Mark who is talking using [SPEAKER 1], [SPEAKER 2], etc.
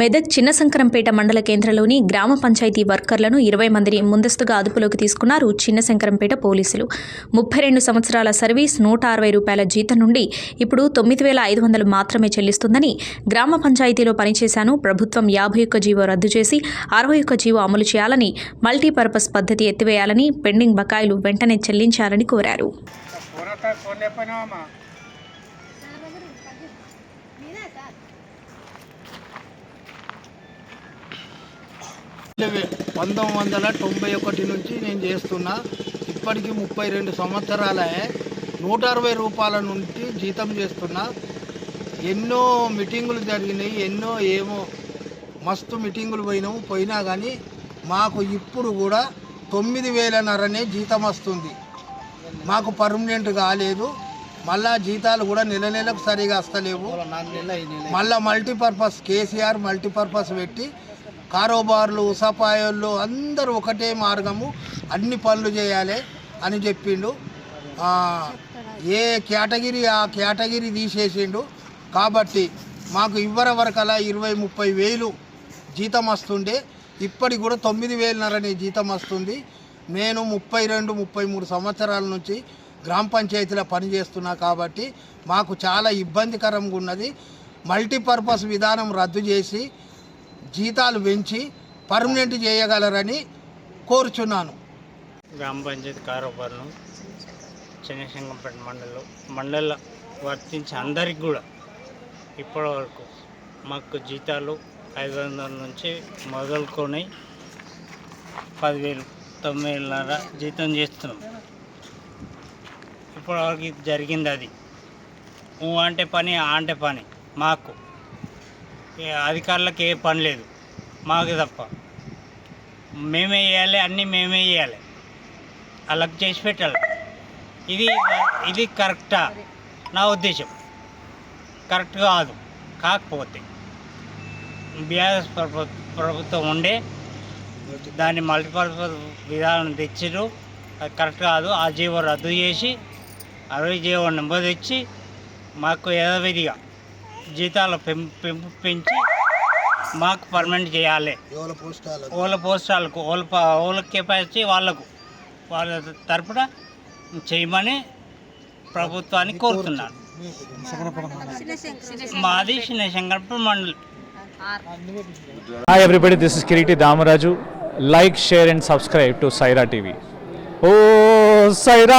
[SPEAKER 1] మెదక్ చిన్నశంకరంపేట మండల కేంద్రంలోని గ్రామ పంచాయతీ వర్కర్లను ఇరవై మందిని ముందస్తుగా అదుపులోకి తీసుకున్నారు చిన్న శంకరంపేట పోలీసులు. ముప్పై రెండు సంవత్సరాల సర్వీస్ నూట అరవై రూపాయల జీతం నుండి ఇప్పుడు తొమ్మిది వేల ఐదు వందలు మాత్రమే చెల్లిస్తుందని గ్రామ పంచాయతీలో పనిచేశాను. ప్రభుత్వం యాభై ఒక్క జీవో రద్దు చేసి అరవై ఒక్క జీవో అమలు చేయాలని మల్టీపర్పస్ పద్ధతి ఎత్తివేయాలని పెండింగ్ బకాయిలు వెంటనే చెల్లించాలని కోరారు.
[SPEAKER 2] పంతొమ్మిది వందల తొంభై ఒకటి నుంచి నేను చేస్తున్నా. ఇప్పటికి ముప్పై రెండు సంవత్సరాలే. నూట అరవై రూపాయల నుండి జీతం చేస్తున్నా. ఎన్నో మీటింగులు జరిగినాయి ఎన్నో ఏమో మస్తు మీటింగులు పోయినాము పోయినా కానీ మాకు ఇప్పుడు కూడా తొమ్మిది వేలన్నరనే జీతం వస్తుంది. మాకు పర్మనెంట్ కాలేదు మళ్ళా జీతాలు కూడా నెల నెలకు సరిగా వస్తలేవు. మళ్ళా మల్టీపర్పస్ కేసీఆర్ మల్టీపర్పస్ పెట్టి కారోబార్లు సపాయోళ్ళు అందరూ ఒకటే మార్గము అన్ని పనులు చేయాలి అని చెప్పిండు. ఏ కేటగిరీ ఆ కేటగిరీ తీసేసిండు. కాబట్టి మాకు ఇవ్వర వరకలా ఇరవై ముప్పై వేలు జీతం వస్తుండే. ఇప్పటికి కూడా తొమ్మిది వేలన్నరనే జీతం వస్తుంది. నేను ముప్పై రెండు ముప్పై మూడు సంవత్సరాల నుంచి గ్రామ పంచాయతీలో పనిచేస్తున్నా కాబట్టి మాకు చాలా ఇబ్బందికరంగా ఉన్నది. మల్టీపర్పస్ విధానం రద్దు చేసి జీతాలు పెంచి పర్మనెంట్ చేయగలరని కోరుచున్నాను.
[SPEAKER 3] గ్రామ పంచాయతీ కారోబార్ను చెన్నశంకంపేట మండలం మండల వర్తించి అందరికి కూడా ఇప్పటి వరకు మాకు జీతాలు ఐదు వందల నుంచి మొదలుకొని పదివేలు తొమ్మిదిన్నర జీతం చేస్తున్నాం. ఇప్పటివరకు ఇది జరిగింది అది. ఊ అంటే పని ఆ అంటే పని మాకు అధికారులకు ఏ పని లేదు. మాకు తప్ప. మేమే వేయాలి అన్నీ మేమే వేయాలి వాళ్ళకి చేసి పెట్టాలి. ఇది ఇది కరెక్టా? నా ఉద్దేశం. కరెక్ట్ కాదు. కాకపోతే బీఆర్ఎస్ ప్రభుత్వం ఉండే దాన్ని మల్టీపర్పస్ విధానం తెచ్చిరు అది కరెక్ట్ కాదు. ఆ జీవో రద్దు చేసి అరవై జీవో నెంబర్ తెచ్చి మాకు యథావిధిగా జీతాలు పెం పెంపు పెంచి మాకు పర్మనెంట్ చేయాలి. ఓల పోస్టాలకు? ఓల ఓల కెపాసిటీ వాళ్ళకు. వాళ్ళ తరపున చేయమని ప్రభుత్వాన్ని కోరుతున్నాను. మాది శంకరపురం మండలి.
[SPEAKER 4] Hi everybody, this is Kiriti Damaraju. Like, share and subscribe to Saira TV. Oh, Saira!